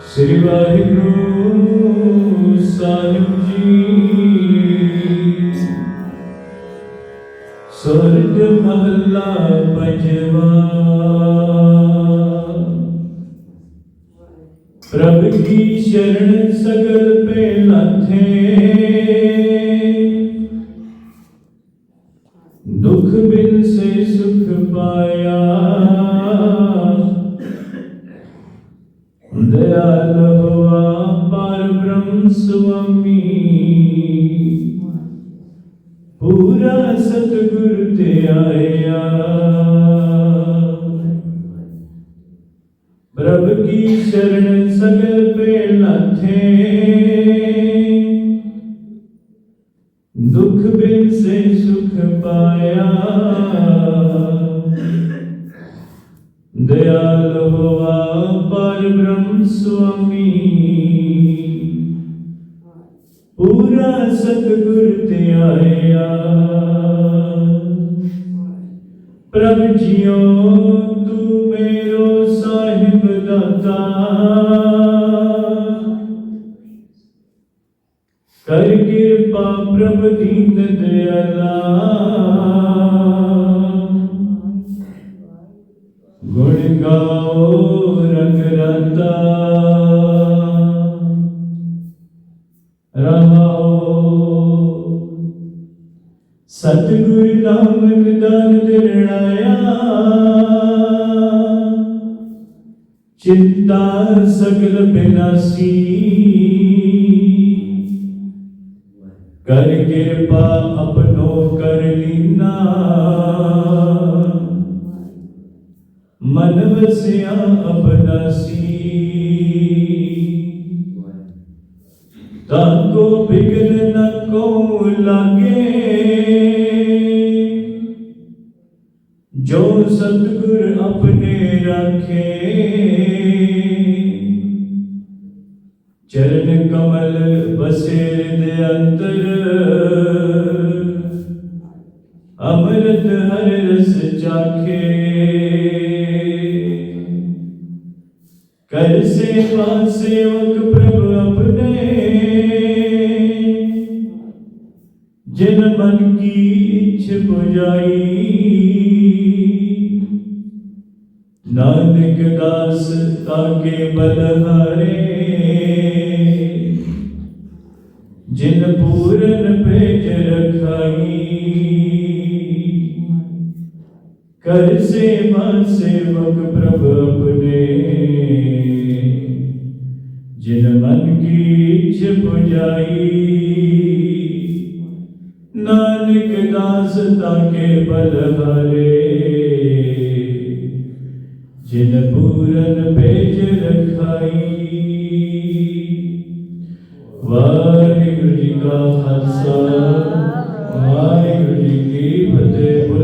ਸ੍ਰੀ ਵਾਹਿਗੁਰੂ ਸਾਹਿਬ ਜੀ। ਸੁਰਗ ਮਹਲਾ ਪੰਜਵਾ ਪ੍ਰਭ ਕੀ ਸ਼ਰਨ ਸਗਲ ਪੇ ਲਾਥੇ ਦੁਖ ਬਿਨ ਸੇ ਸੁਖ ਪਾਇਆ। ਦਇਆਲ ਹੋਆ ਪਰ ਬ੍ਰਹਮ ਸੁਆਮੀ ਪੂਰਾ ਸਤਿਗੁਰ ਤੇ ਆਇਆ ਪ੍ਰਭ ਕੀ ਸ਼ਰਨ ਸਗਲ ਬ੍ਰਹਮ ਸੁਆਮੀ ਪੂਰਾ ਸਤਿਗੁਰ ਤੇ ਆਇਆ ਪ੍ਰਭ ਜੀਓ ਤੂੰ ਮੇਰੋ ਸਾਹਿਬ ਦਾਤਾ ਕਰ ਕਿਰਪਾ ਪ੍ਰਭ ਦੀਨ ਦਿਆਲਾ ਗੁਣ ਗਾਓ ਸਤਿਗੁਰ ਨਾਮਕ ਦਾਨ ਦਿਰਣਾਇਆ ਚਿੰਤਾ ਸਗਲ ਬਿਨਾਸੀ ਕਰ ਕਿਰਪਾ ਆਪਣੋ ਕਰ ਲੀਨਾ ਮਨ ਵਸਿਆ ਸੀ ਤਾਕੋ ਬਿਗਨ ਨ ਕੋ ਲਾਗੇ ਜੋ ਸਤਿਗੁਰ ਆਪਣੇ ਰਾਖੇ ਚਰਨ ਕਮਲ ਬਸੇ ਦੇ ਅੰਤਰ ਅੰਮ੍ਰਿਤ ਹਰ ਰਸ ਚਾਖੇ ਕਰ ਸੇਵਾ ਸੇਵਕ ਪ੍ਰਭ ਆਪਣੇ ਜਿਨ ਮਨ ਕੀ ਇੱਛ ਪੁਜਾਈ ਨਾਨਕ ਦਾਸ ਤਾਕੇ ਬਲਹਾਰੇ ਜਿਨ ਪੂਰਨ ਭੇਜ ਰਖਾਈ ਕਰ ਸੇਵਾ ਸੇਵਕ ਪ੍ਰਭ ਆਪਣੇ ਪੁਜਾਈ ਨਾਨਕ ਦਾਸ ਤਾਕੇ ਬਲਹਾਰੇ ਜਿਨ ਪੂਰਨ ਭੇਜ ਰਖਾਈ, ਵਾਹਿਗੁਰੂ ਜੀ ਕਾ ਖਾਲਸਾ, ਵਾਹਿਗੁਰੂ ਜੀ ਕੀ ਫਤਿਹ।